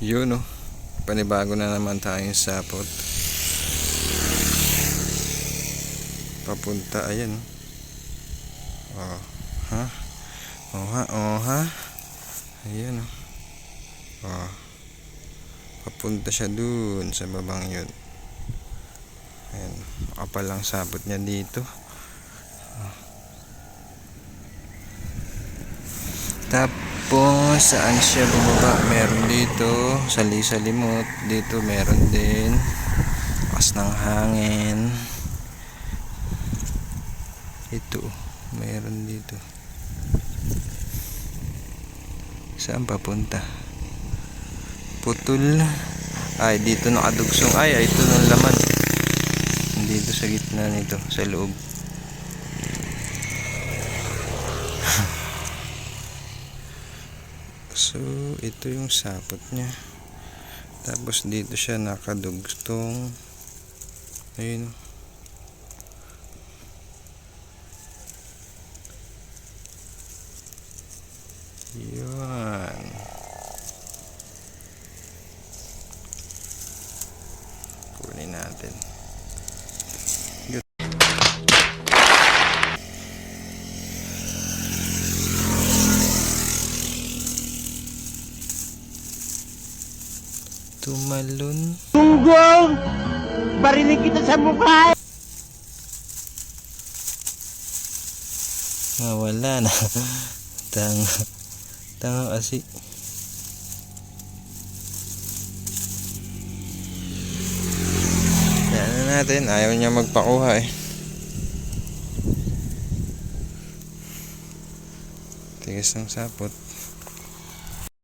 Yun oh. Panibago na naman tayong sapot. Papunta, ayan. Oh. Ha? Oh ha, oh ha. Ayan oh. Oh. Papunta siya dun sa babang yun. Ayan. Kapal lang sapot niya dito. Oh. Tapos, saan siya bumaba? Meron dito, sa Lisa Limot. Dito meron din. Lakas ng hangin. Ito, meron dito. Saan papunta? Putol. Ay, dito nakadugsong. Ay, ito ng laman. Dito sa gitna nito, sa loob. So, ito yung sapot niya. Tapos dito siya nakadugtong. Ayun. Yun. Kunin natin. Tumalon. Tunggong! Barinig kita sa mukha! Nawala na. Tang tanga kasi. Yan na natin. Ayaw niya magpakuha eh. Tigas ng sapot.